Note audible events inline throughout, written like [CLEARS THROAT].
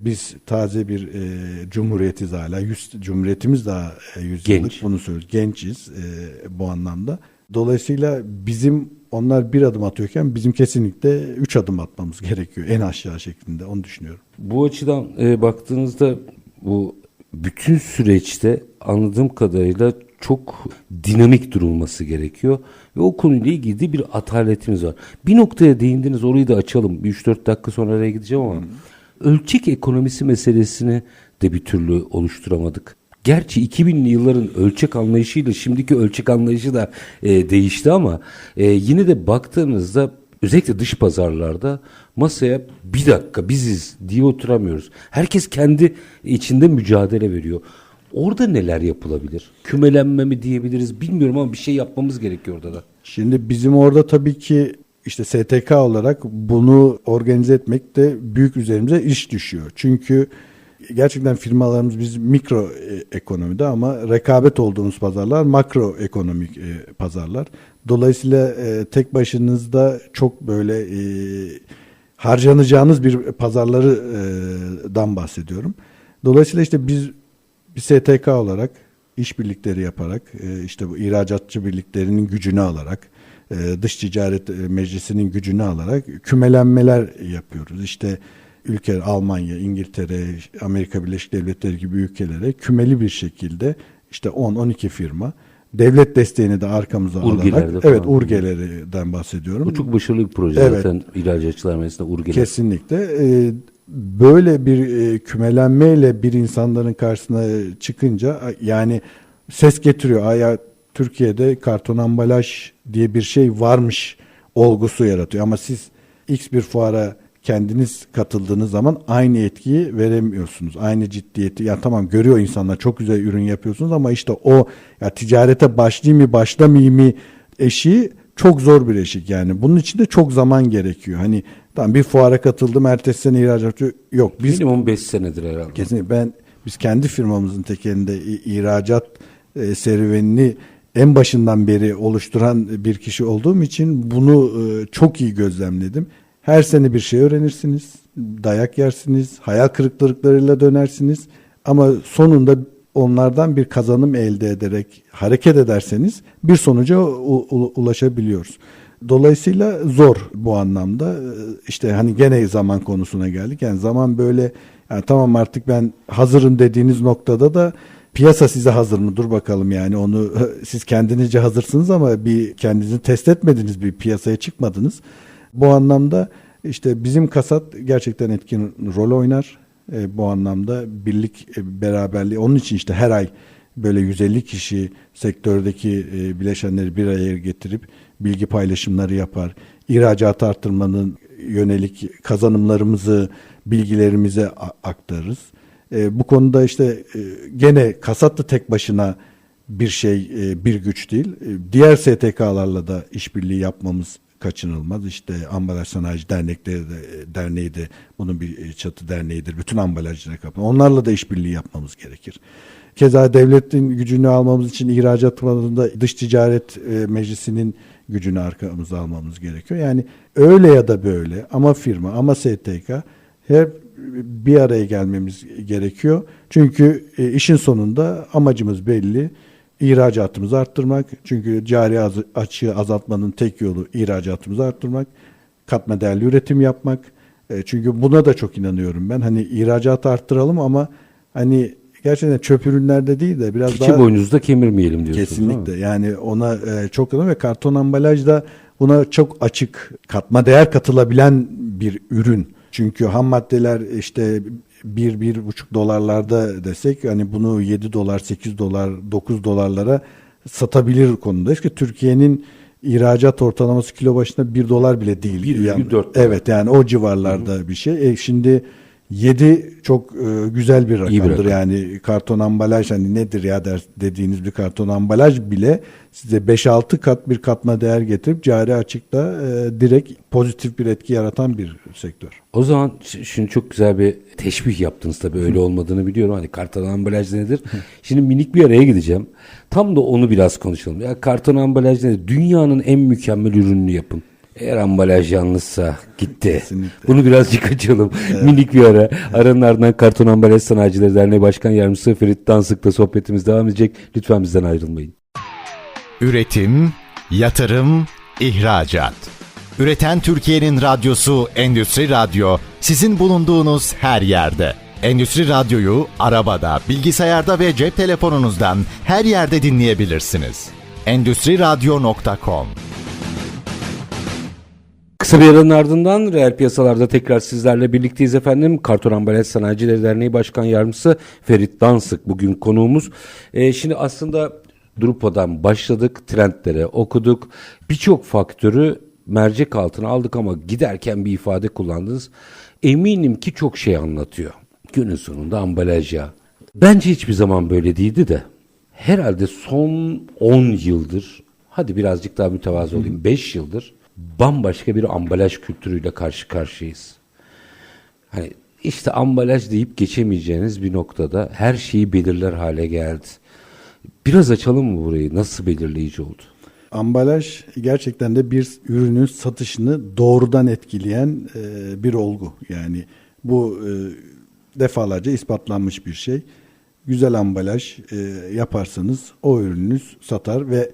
Biz taze bir e, cumhuriyetiz hala. Yüz, cumhuriyetimiz daha e, 100 Genç. yıllık. Bunu söylüyoruz. Gençiz e, bu anlamda. Dolayısıyla bizim onlar bir adım atıyorken bizim kesinlikle üç adım atmamız gerekiyor. En aşağı şeklinde onu düşünüyorum. Bu açıdan e, baktığınızda bu bütün süreçte anladığım kadarıyla çok dinamik durulması gerekiyor. Ve o konuyla ilgili bir ataletimiz var. Bir noktaya değindiniz orayı da açalım. Bir 3-4 dakika sonra araya gideceğim ama ölçek ekonomisi meselesini de bir türlü oluşturamadık. Gerçi 2000'li yılların ölçek anlayışıyla şimdiki ölçek anlayışı da e, değişti ama e, yine de baktığınızda özellikle dış pazarlarda masaya bir dakika biziz diye oturamıyoruz. Herkes kendi içinde mücadele veriyor. Orada neler yapılabilir? Kümelenme mi diyebiliriz bilmiyorum ama bir şey yapmamız gerekiyor orada da. Şimdi bizim orada tabii ki işte STK olarak bunu organize etmek de büyük üzerimize iş düşüyor. Çünkü gerçekten firmalarımız biz mikro e, ekonomide ama rekabet olduğumuz pazarlar makro ekonomik e, pazarlar. Dolayısıyla e, tek başınızda çok böyle harcanacağınız bir pazarlardan bahsediyorum. Dolayısıyla işte biz bir STK olarak işbirlikleri yaparak işte bu ihracatçı birliklerinin gücünü alarak e, dış ticaret e, meclisinin gücünü alarak kümelenmeler yapıyoruz. İşte ülke Almanya, İngiltere, Amerika Birleşik Devletleri gibi ülkelere kümeli bir şekilde işte 10-12 firma devlet desteğini de arkamıza Urgelerde alarak falan. evet Urgeler'den bahsediyorum. Bu çok başarılı bir proje Evet. zaten ihracatçılar meclisinde Urgeler. Kesinlikle. Ee, böyle bir e, kümelenmeyle bir insanların karşısına çıkınca yani ses getiriyor. Aya Türkiye'de karton ambalaj diye bir şey varmış olgusu yaratıyor. Ama siz X bir fuara kendiniz katıldığınız zaman aynı etkiyi veremiyorsunuz. Aynı ciddiyeti. Ya tamam görüyor insanlar çok güzel ürün yapıyorsunuz ama işte o ya ticarete başlayayım mı başlamayayım mı eşiği çok zor bir eşik yani. Bunun için de çok zaman gerekiyor. Hani tamam bir fuara katıldım ertesi sene ihracatçı yok. Biz Minimum 5 senedir herhalde. kesinlikle ben biz kendi firmamızın tekelinde ihracat e, serüvenini en başından beri oluşturan bir kişi olduğum için bunu e, çok iyi gözlemledim. Her sene bir şey öğrenirsiniz, dayak yersiniz, hayal kırıklıklarıyla dönersiniz ama sonunda onlardan bir kazanım elde ederek hareket ederseniz bir sonuca ulaşabiliyoruz. Dolayısıyla zor bu anlamda. Ee, İşte hani gene zaman konusuna geldik. Yani zaman böyle yani tamam artık ben hazırım dediğiniz noktada da piyasa size hazır mı? Dur bakalım yani onu [LAUGHS] siz kendinizce hazırsınız ama bir kendinizi test etmediniz bir piyasaya çıkmadınız. Bu anlamda işte bizim kasat gerçekten etkin rol oynar. E, bu anlamda birlik e, beraberliği onun için işte her ay böyle 150 kişi sektördeki e, bileşenleri bir araya getirip bilgi paylaşımları yapar. İhracatı arttırmanın yönelik kazanımlarımızı, bilgilerimize aktarırız. E, bu konuda işte e, gene kasat da tek başına bir şey, e, bir güç değil. E, diğer STK'larla da işbirliği yapmamız kaçınılmaz. İşte Ambalaj Sanayici Dernekleri de, Derneği de bunun bir e, çatı derneğidir. Bütün ambalajcılar kapı. Onlarla da işbirliği yapmamız gerekir. Keza devletin gücünü almamız için ihracat alanında dış ticaret e, meclisinin gücünü arkamıza almamız gerekiyor. Yani öyle ya da böyle ama firma ama STK hep bir araya gelmemiz gerekiyor. Çünkü e, işin sonunda amacımız belli. İhracatımızı arttırmak. Çünkü cari az- açığı azaltmanın tek yolu ihracatımızı arttırmak. Katma değerli üretim yapmak. E, çünkü buna da çok inanıyorum ben. Hani ihracatı arttıralım ama hani gerçekten çöp ürünlerde değil de biraz İki daha boynuzda kemirmeyelim diyorsunuz. Kesinlikle yani ona e, çok önemli ve karton ambalaj da buna çok açık katma değer katılabilen bir ürün. Çünkü ham maddeler işte bir, bir buçuk dolarlarda desek hani bunu 7 dolar, 8 dolar, 9 dolarlara satabilir konumdayız ki Türkiye'nin ihracat ortalaması kilo başına 1 dolar bile değil. 1,4 Yani-. Evet yani o civarlarda bir şey. E, şimdi 7 çok e, güzel bir İyi bir rakamdır rakam. yani karton ambalaj hani nedir ya der dediğiniz bir karton ambalaj bile size 5-6 kat bir katma değer getirip cari açıkta e, direkt pozitif bir etki yaratan bir sektör. O zaman şimdi çok güzel bir teşbih yaptınız tabii öyle olmadığını biliyorum. Hani karton ambalaj nedir? Şimdi minik bir araya gideceğim. Tam da onu biraz konuşalım. Ya karton ambalaj nedir? Dünyanın en mükemmel ürününü yapın. Eğer ambalaj yanlışsa gitti. Kesinlikle. Bunu birazcık [LAUGHS] açalım. Minik bir ara. Aranın ardından Karton Ambalaj Sanayicileri Derneği Başkan Yardımcısı Ferit Dansık'la sohbetimiz devam edecek. Lütfen bizden ayrılmayın. Üretim, yatırım, ihracat. Üreten Türkiye'nin radyosu Endüstri Radyo sizin bulunduğunuz her yerde. Endüstri Radyo'yu arabada, bilgisayarda ve cep telefonunuzdan her yerde dinleyebilirsiniz. Endüstri Radyo.com Kısa bir aranın ardından reel piyasalarda tekrar sizlerle birlikteyiz efendim. Karton Ambalaj Sanayicileri Derneği Başkan Yardımcısı Ferit Dansık bugün konuğumuz. Ee, şimdi aslında Drupa'dan başladık, trendlere okuduk. Birçok faktörü mercek altına aldık ama giderken bir ifade kullandınız. Eminim ki çok şey anlatıyor. Günün sonunda ambalaj ya. Bence hiçbir zaman böyle değildi de. Herhalde son 10 yıldır, hadi birazcık daha mütevazı olayım, 5 yıldır bambaşka bir ambalaj kültürüyle karşı karşıyayız. Hani işte ambalaj deyip geçemeyeceğiniz bir noktada her şeyi belirler hale geldi. Biraz açalım mı burayı? Nasıl belirleyici oldu? Ambalaj gerçekten de bir ürünün satışını doğrudan etkileyen e, bir olgu. Yani bu e, defalarca ispatlanmış bir şey. Güzel ambalaj e, yaparsanız o ürününüz satar ve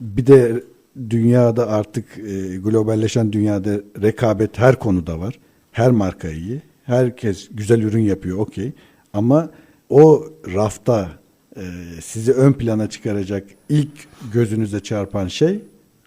bir de dünyada artık e, globalleşen dünyada rekabet her konuda var. Her marka iyi. Herkes güzel ürün yapıyor okey. Ama o rafta e, sizi ön plana çıkaracak ilk gözünüze çarpan şey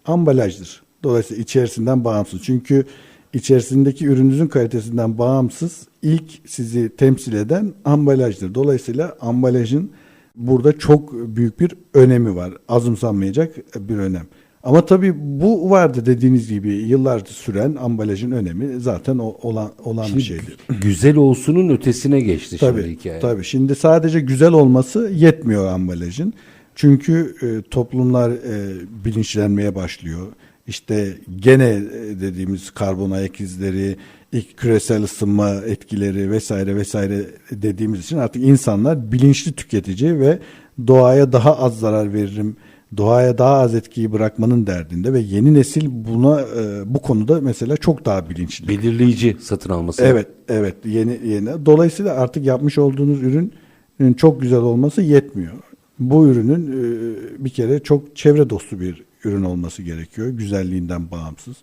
ambalajdır. Dolayısıyla içerisinden bağımsız. Çünkü içerisindeki ürününüzün kalitesinden bağımsız ilk sizi temsil eden ambalajdır. Dolayısıyla ambalajın burada çok büyük bir önemi var. Azımsanmayacak bir önem. Ama tabii bu vardı dediğiniz gibi yıllardır süren ambalajın önemi zaten o, olan olan bir şeydi. [CLEARS THROAT] Güzel olsunun ötesine geçti şimdi Tabii, hikaye. tabii. Şimdi sadece güzel olması yetmiyor ambalajın. Çünkü e, toplumlar e, bilinçlenmeye başlıyor. İşte gene e, dediğimiz karbon ayak izleri, ilk küresel ısınma etkileri vesaire vesaire dediğimiz için artık insanlar bilinçli tüketici ve doğaya daha az zarar veririm, doğaya daha az etkiyi bırakmanın derdinde ve yeni nesil buna e, bu konuda mesela çok daha bilinçli. Belirleyici satın alması. Evet, evet. Yeni yeni. Dolayısıyla artık yapmış olduğunuz ürünün çok güzel olması yetmiyor. Bu ürünün e, bir kere çok çevre dostu bir ürün olması gerekiyor. Güzelliğinden bağımsız.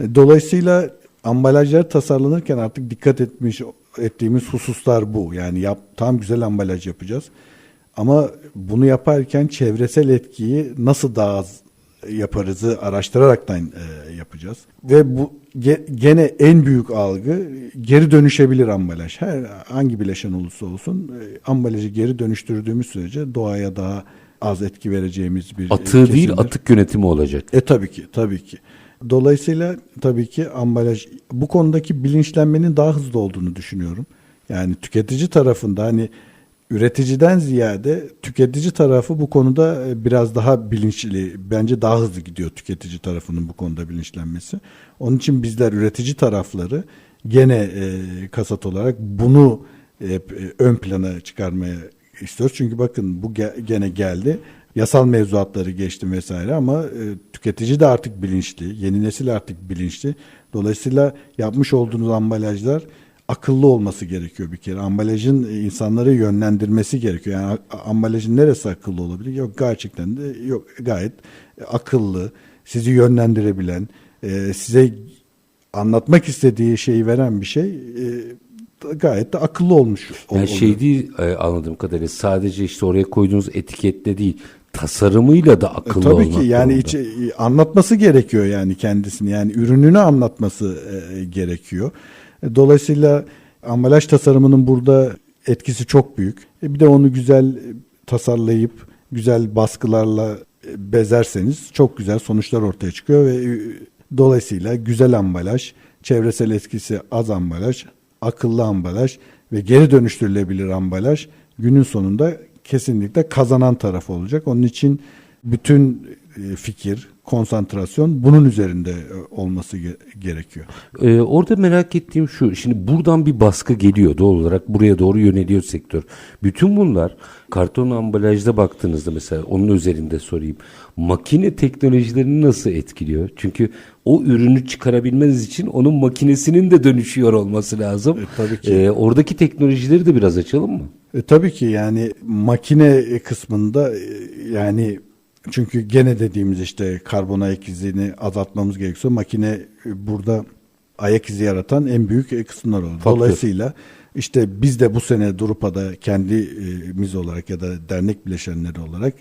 E, Dolayısıyla ambalajlar tasarlanırken artık dikkat etmiş ettiğimiz hususlar bu. Yani yap, tam güzel ambalaj yapacağız. Ama bunu yaparken çevresel etkiyi nasıl daha az yaparızı araştıraraktan e, yapacağız. Ve bu ge- gene en büyük algı geri dönüşebilir ambalaj. Her hangi bileşen olursa olsun e, ambalajı geri dönüştürdüğümüz sürece doğaya daha az etki vereceğimiz bir Atığı değil kesimdir. atık yönetimi olacak. E tabii ki, tabii ki. Dolayısıyla tabii ki ambalaj bu konudaki bilinçlenmenin daha hızlı olduğunu düşünüyorum. Yani tüketici tarafında hani üreticiden ziyade tüketici tarafı bu konuda e, biraz daha bilinçli, bence daha hızlı gidiyor tüketici tarafının bu konuda bilinçlenmesi. Onun için bizler üretici tarafları gene e, kasat olarak bunu e, ön plana çıkarmaya istiyoruz. Çünkü bakın bu ge- gene geldi. Yasal mevzuatları geçti vesaire ama e, tüketici de artık bilinçli, yeni nesil artık bilinçli. Dolayısıyla yapmış olduğunuz ambalajlar akıllı olması gerekiyor bir kere. Ambalajın e, insanları yönlendirmesi gerekiyor. Yani ambalajın neresi akıllı olabilir? Yok gerçekten de yok gayet e, akıllı, sizi yönlendirebilen, e, size anlatmak istediği şeyi veren bir şey e, gayet de akıllı olmuş. ol- Yani oluyor. şey değil anladığım kadarıyla sadece işte oraya koyduğunuz etiketle değil tasarımıyla da E, akıllı Tabii olmak ki yani içi- anlatması gerekiyor yani kendisini yani ürününü anlatması e, gerekiyor. Dolayısıyla ambalaj tasarımının burada etkisi çok büyük. E, bir de onu güzel e, tasarlayıp güzel baskılarla e, bezerseniz çok güzel sonuçlar ortaya çıkıyor ve dolayısıyla güzel ambalaj, çevresel etkisi az ambalaj, akıllı ambalaj ve geri dönüştürülebilir ambalaj günün sonunda kesinlikle kazanan taraf olacak. Onun için bütün fikir, konsantrasyon bunun üzerinde e, olması ge- gerekiyor. Ee, orada merak ettiğim şu, şimdi buradan bir baskı geliyor doğal olarak buraya doğru yöneliyor sektör. Bütün bunlar karton ambalajda baktığınızda mesela onun üzerinde sorayım. Makine teknolojilerini nasıl etkiliyor? Çünkü o ürünü çıkarabilmeniz için onun makinesinin de dönüşüyor olması lazım. E, tabii ki. Ee, oradaki teknolojileri de biraz açalım mı? E, tabii ki yani makine kısmında e, yani çünkü gene dediğimiz işte karbon ayak izini azaltmamız gerekiyor. Makine e, burada ayak izi yaratan en büyük e, kısımlar oldu. Faktör. Dolayısıyla işte biz de bu sene Drupa'da kendimiz olarak ya da dernek bileşenleri olarak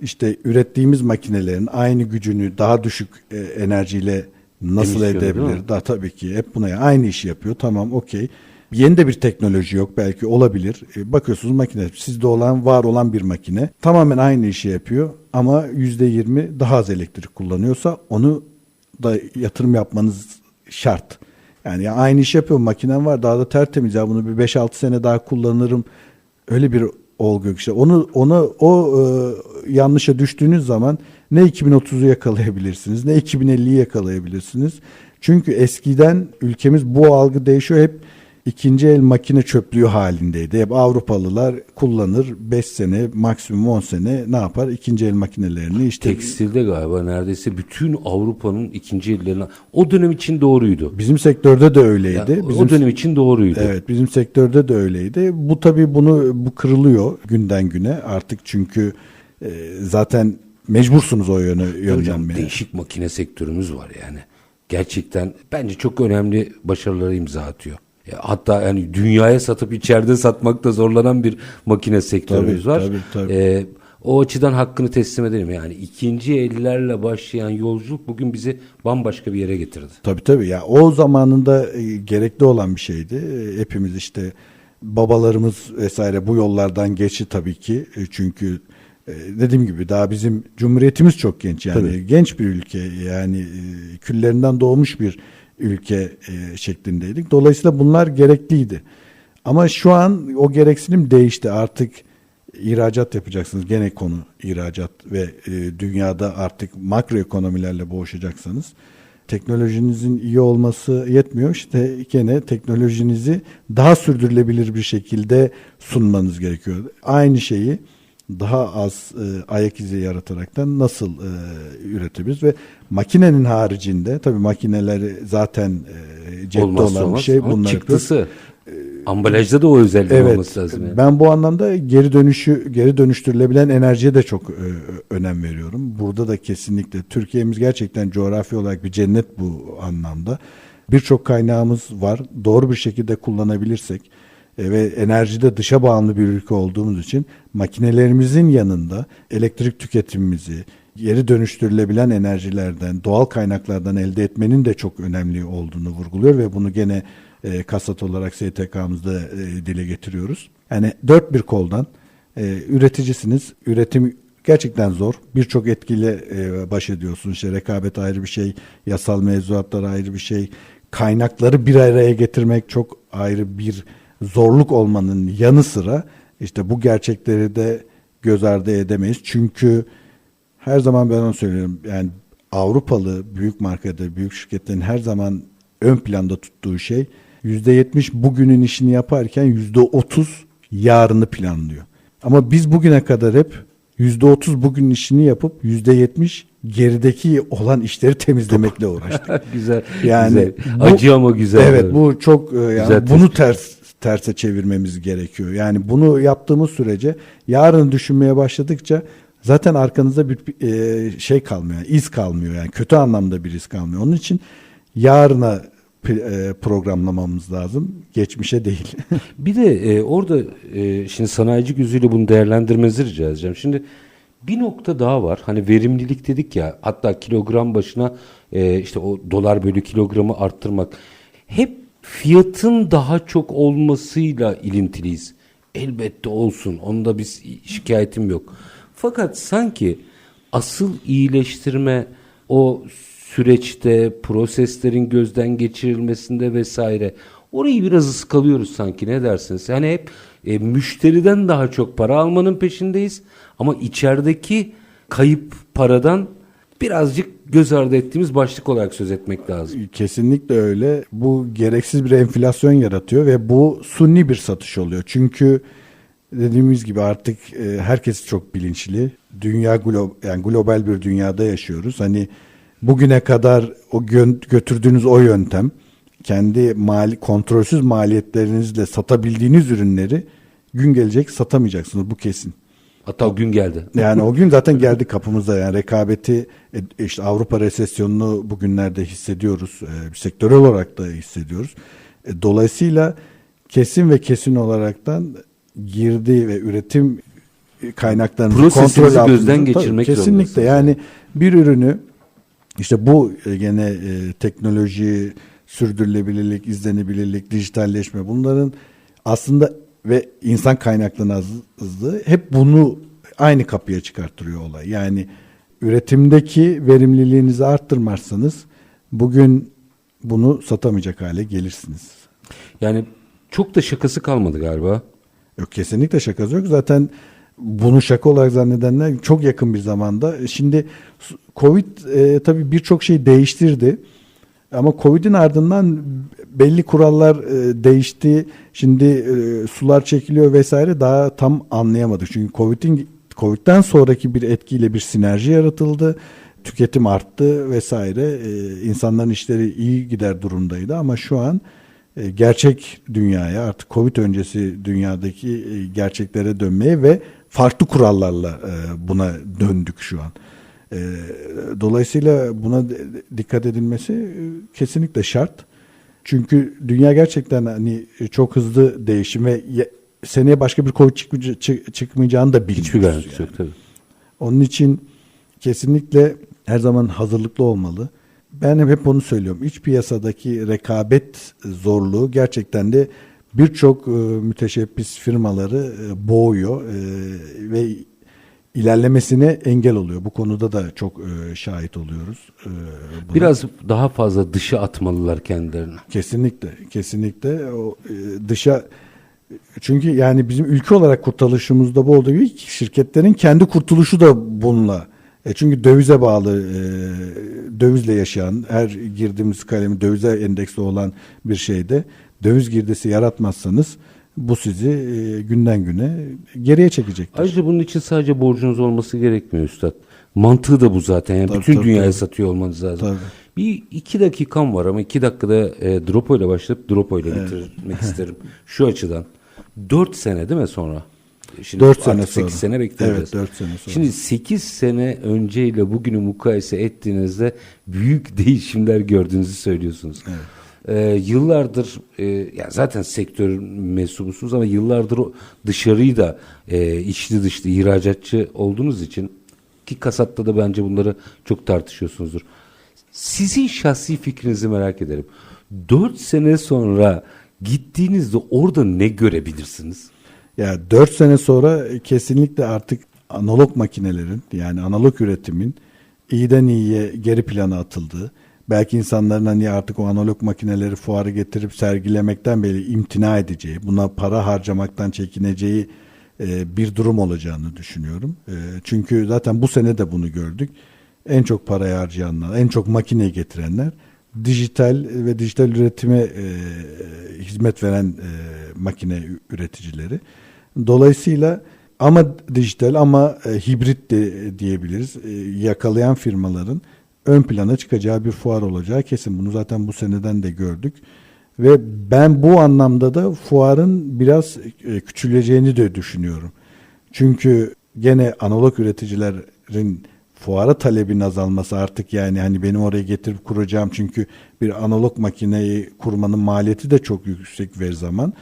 işte ürettiğimiz makinelerin aynı gücünü daha düşük e, enerjiyle nasıl Emisyonu, değil edebilir? mi? Da tabii ki hep buna aynı işi yapıyor. Tamam okey. Yeni de bir teknoloji yok belki olabilir. E, bakıyorsunuz makine sizde olan var olan bir makine tamamen aynı işi yapıyor ama yüzde yirmi daha az elektrik kullanıyorsa onu da yatırım yapmanız şart. Yani ya aynı iş yapıyor makinem var daha da tertemiz ya bunu bir 5-6 sene daha kullanırım. Öyle bir olgu yok işte. Onu ona o e, yanlışa düştüğünüz zaman ne 2030'u yakalayabilirsiniz ne 2050'yi yakalayabilirsiniz. Çünkü eskiden ülkemiz bu algı değişiyor hep ikinci el makine çöplüğü halindeydi. Hep Avrupalılar kullanır 5 sene maksimum 10 sene ne yapar? İkinci el makinelerini işte Tekstilde galiba neredeyse bütün Avrupa'nın ikinci ellerine o dönem için doğruydu. bizim sektörde de öyleydi. Ya, bizim o dönem için doğruydu. Evet bizim sektörde de öyleydi. Bu tabii bunu bu kırılıyor günden güne artık çünkü e, zaten mecbursunuz o yöne yönlenmeye. değişik makine sektörümüz var yani. Gerçekten bence çok önemli başarılara imza atıyor. Ya hatta yani dünyaya satıp içeride satmakta zorlanan bir makine sektörümüz Tabii, var. tabii, tabii. Ee, o açıdan hakkını teslim edelim. Yani ikinci ellerle başlayan yolculuk bugün bizi bambaşka bir yere getirdi. Tabii tabii ya o zamanında e, gerekli olan bir şeydi. E, hepimiz işte babalarımız vesaire bu yollardan geçti tabii ki. E, çünkü e, dediğim gibi daha bizim cumhuriyetimiz çok genç yani Tabii. genç bir ülke yani e, küllerinden doğmuş bir ülke e, şeklindeydik. Dolayısıyla bunlar gerekliydi. Ama şu an o gereksinim değişti. Artık ihracat yapacaksınız. Gene konu ihracat ve e, dünyada artık makro ekonomilerle boğuşacaksanız teknolojinizin iyi olması yetmiyor. İşte gene teknolojinizi daha sürdürülebilir bir şekilde sunmanız gerekiyor. Aynı şeyi daha az e, ayak izi yarataraktan nasıl e, üretebiliriz ve makinenin haricinde tabii makineleri zaten e, cepte Olmazsa olan bir olmaz. şey Ama bunlar çıktısı. Ambalajda da o özellik Evet. olması lazım. yani. Ben bu anlamda geri dönüşü geri dönüştürülebilen enerjiye de çok e, önem veriyorum. Burada da kesinlikle Türkiye'miz gerçekten coğrafi olarak bir cennet bu anlamda. Birçok kaynağımız var. Doğru bir şekilde kullanabilirsek e, ve enerjide dışa bağımlı bir ülke olduğumuz için makinelerimizin yanında elektrik tüketimimizi, geri dönüştürülebilen enerjilerden, doğal kaynaklardan elde etmenin de çok önemli olduğunu vurguluyor ve bunu gene e, kasat olarak STK'mızda e, dile getiriyoruz. Yani dört bir koldan e, üreticisiniz. Üretim gerçekten zor. Birçok etkiyle e, baş ediyorsunuz. İşte rekabet ayrı bir şey, yasal mevzuatlar ayrı bir şey. Kaynakları bir araya getirmek çok ayrı bir zorluk olmanın yanı sıra işte bu gerçekleri de göz ardı edemeyiz. Çünkü her zaman ben onu söylüyorum. Yani Avrupalı büyük markada, büyük şirketlerin her zaman ön planda tuttuğu şey %70 bugünün işini yaparken %30 yarını planlıyor. Ama biz bugüne kadar hep %30 bugünün işini yapıp %70 gerideki olan işleri temizlemekle [LAUGHS] uğraştık. güzel. Yani güzel. bu- acı ama güzel. Evet bu çok e, yani Güzel bunu ters terse çevirmemiz gerekiyor. Yani bunu yaptığımız sürece yarın düşünmeye başladıkça zaten arkanızda bir e, şey kalmıyor. yani iz kalmıyor yani kötü anlamda bir iz kalmıyor. Onun için yarına e, programlamamız lazım. Geçmişe değil. [LAUGHS] Bir de e, orada şimdi sanayici gözüyle bunu değerlendirmenizi rica edeceğim. Şimdi bir nokta daha var. Hani verimlilik dedik ya hatta kilogram başına işte o dolar bölü kilogramı arttırmak. Hep fiyatın daha çok olmasıyla ilintiliyiz. Elbette olsun. Onda biz şikayetim yok. Fakat sanki asıl iyileştirme o süreçte proseslerin gözden geçirilmesinde vesaire orayı biraz ıskalıyoruz sanki ne dersiniz? Yani hep e, müşteriden daha çok para almanın peşindeyiz ama içerideki kayıp paradan birazcık göz ardı ettiğimiz başlık olarak söz etmek lazım. Kesinlikle öyle. Bu gereksiz bir enflasyon yaratıyor ve bu sunni bir satış oluyor. Çünkü dediğimiz gibi artık e, herkes çok bilinçli. Dünya glo yani global bir dünyada yaşıyoruz. Hani bugüne kadar o gö- götürdüğünüz o yöntem kendi mali kontrolsüz maliyetlerinizle satabildiğiniz ürünleri gün gelecek satamayacaksınız bu kesin. Hatta o gün geldi. Yani o gün zaten geldi kapımıza yani rekabeti e, işte Avrupa resesyonunu bugünlerde hissediyoruz. E, sektörel olarak da hissediyoruz. E, dolayısıyla kesin ve kesin olaraktan girdi ve üretim kaynaklarını kontrol gözden Tabii, geçirmek Kesinlikle yani bir ürünü işte bu e, gene e, teknoloji, sürdürülebilirlik, izlenebilirlik, dijitalleşme bunların aslında ve insan kaynaklarının azlığı hep bunu aynı kapıya çıkarttırıyor olay. Yani üretimdeki verimliliğinizi arttırmazsanız bugün bunu satamayacak hale gelirsiniz. Yani çok da şakası kalmadı galiba. Yok kesinlikle şakası yok. Zaten bunu şaka olarak zannedenler çok yakın bir zamanda. Şimdi Covid e, tabii birçok şey değiştirdi. Ama Covid'in ardından belli kurallar e, değişti. Şimdi e, sular çekiliyor vesaire daha tam anlayamadık. Çünkü Covid'in Covid'den sonraki bir etkiyle bir sinerji yaratıldı. Tüketim arttı vesaire. E, insanların işleri iyi gider durumdaydı ama şu an e, gerçek dünyaya artık Covid öncesi dünyadaki gerçeklere dönmeye ve farklı kurallarla buna döndük şu an. E, Dolayısıyla buna dikkat edilmesi e, kesinlikle şart. Çünkü dünya gerçekten hani çok hızlı değişim ve ye- seneye başka bir Covid çıkmayaca- çı- çıkmayacağını da bilmiyoruz. Hiçbir garantisi yani. yok tabii. Onun için kesinlikle her zaman hazırlıklı olmalı. Ben hep onu söylüyorum. İç piyasadaki rekabet zorluğu gerçekten de birçok e, müteşebbis firmaları e, boğuyor e, ve ilerlemesine engel oluyor. Bu konuda da çok e, şahit oluyoruz. e, buna. Biraz daha fazla dışa atmalılar kendilerini. Kesinlikle, kesinlikle o e, dışa çünkü yani bizim ülke olarak kurtuluşumuzda bu olduğu gibi şirketlerin kendi kurtuluşu da bununla. E çünkü dövize bağlı, e, dövizle yaşayan, her girdiğimiz kalemi dövize endeksli olan bir şeyde döviz girdisi yaratmazsanız bu sizi e, günden güne geriye çekecektir. Ayrıca bunun için sadece borcunuz olması gerekmiyor üstad. Mantığı da bu zaten. Yani Tabii, bütün tabii, dünyaya tabii. satıyor olmanız lazım. Tabii. Bir iki dakikam var ama iki dakikada e, Dropo ile başlayıp Dropo ile bitirmek isterim. Şu açıdan. Dört sene değil mi sonra? Şimdi Dört artık sene sekiz sonra. sene bekleyeceğiz. Evet, dört sene sonra. Şimdi 8 sene önceyle bugünü mukayese ettiğinizde büyük [LAUGHS] değişimler gördüğünüzü söylüyorsunuz. Ee, yıllardır e, ya zaten sektör mensubusunuz ama yıllardır dışarıyı da e, içli dışlı ihracatçı olduğunuz için ki kasatta da bence bunları çok tartışıyorsunuzdur. Sizin şahsi fikrinizi merak ederim. 4 sene sonra gittiğinizde orada ne görebilirsiniz? Ya 4 sene sonra kesinlikle artık analog makinelerin yani analog üretimin iyiden iyiye geri plana atıldığı, belki insanların hani artık o analog makineleri fuarı getirip sergilemekten beri imtina edeceği, buna para harcamaktan çekineceği e, bir durum olacağını düşünüyorum. E, çünkü zaten bu sene de bunu gördük. En çok parayı harcayanlar, en çok makineyi getirenler dijital ve dijital üretime e, hizmet veren e, makine üreticileri. Dolayısıyla ama dijital ama e, hibrit de diyebiliriz. E, yakalayan firmaların ön plana çıkacağı bir fuar olacağı kesin. Bunu zaten bu seneden de gördük. Ve ben bu anlamda da fuarın biraz e, küçüleceğini de düşünüyorum. Çünkü gene analog üreticilerin fuara talebin azalması artık yani hani benim oraya getirip kuracağım çünkü bir analog makineyi kurmanın maliyeti de çok yüksek ver zaman.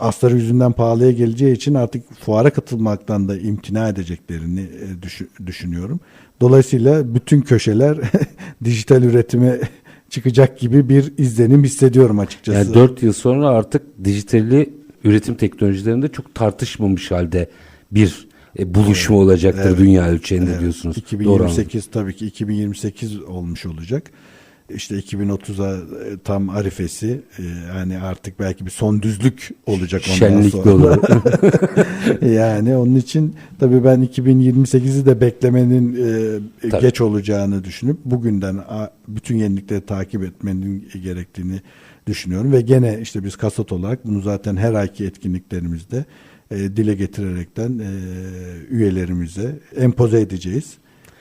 Astarı yüzünden pahalıya geleceği için artık fuara katılmaktan da imtina edeceklerini e, düşü- düşünüyorum. Dolayısıyla bütün köşeler [LAUGHS] dijital üretime [LAUGHS] çıkacak gibi bir izlenim hissediyorum açıkçası. Yani 4 yıl sonra artık dijitali üretim teknolojilerinde çok tartışmamış halde bir e, buluşma olacaktır Evet. dünya ölçeğinde Evet, diyorsunuz. Doğru anladım. 2028 tabii ki 2028 olmuş olacak. İşte 2030'a e, tam arifesi e, yani artık belki bir son düzlük olacak ondan Şenlik sonra. dolu. [LAUGHS] yani onun için tabii ben 2028'i de beklemenin e, Tabii. geç olacağını düşünüp bugünden bütün yenilikleri takip etmenin gerektiğini düşünüyorum ve gene işte biz kasat olarak bunu zaten her ayki etkinliklerimizde e, dile getirerekten e, üyelerimize empoze edeceğiz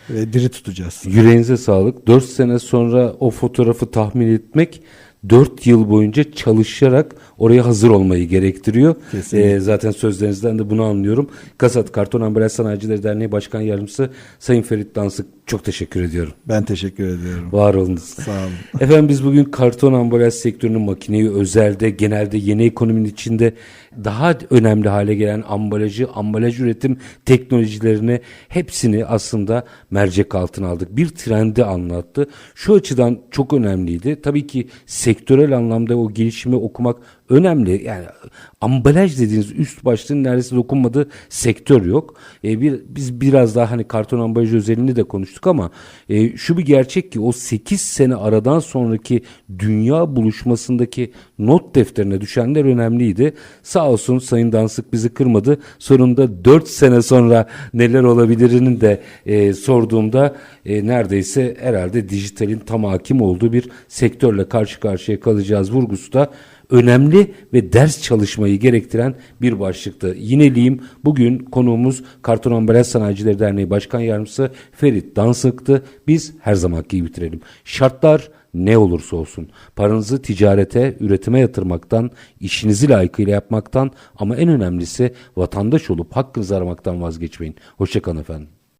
ve diri tutacağız. Yüreğinize sağlık. 4 sene sonra o fotoğrafı tahmin etmek 4 yıl boyunca çalışarak oraya hazır olmayı gerektiriyor. Kesinlikle. Ee, zaten sözlerinizden de bunu anlıyorum. Kasat Karton Ambalaj Sanayicileri Derneği Başkan Yardımcısı Sayın Ferit Dansık çok teşekkür ediyorum. Ben teşekkür ediyorum. Var olunuz. Sağ olun. [LAUGHS] Efendim biz bugün karton ambalaj sektörünün makineyi özelde genelde yeni ekonominin içinde daha önemli hale gelen ambalajı, ambalaj üretim teknolojilerini hepsini aslında mercek altına aldık. Bir trendi anlattı. Şu açıdan çok önemliydi. Tabii ki sektörel anlamda o gelişimi okumak önemli. Yani ambalaj dediğiniz üst başlığın neredeyse dokunmadığı sektör yok. E, bir, biz biraz daha hani karton ambalaj özelini de konuştuk ama e, şu bir gerçek ki o 8 sene aradan sonraki dünya buluşmasındaki not defterine düşenler önemliydi. Sağ olsun Sayın Dansık bizi kırmadı. Sonunda 4 sene sonra neler olabilirinin de e, sorduğumda e, neredeyse herhalde dijitalin tam hakim olduğu bir sektörle karşı karşıya kalacağız vurgusu da önemli ve ders çalışmayı gerektiren bir başlıktı. Yineleyeyim bugün konuğumuz Karton Ambalaj Sanayicileri Derneği Başkan Yardımcısı Ferit Dansık'tı. Biz her zamanki gibi bitirelim. Şartlar ne olursa olsun paranızı ticarete, üretime yatırmaktan, işinizi layıkıyla yapmaktan ama en önemlisi vatandaş olup hakkınızı aramaktan vazgeçmeyin. Hoşçakalın efendim.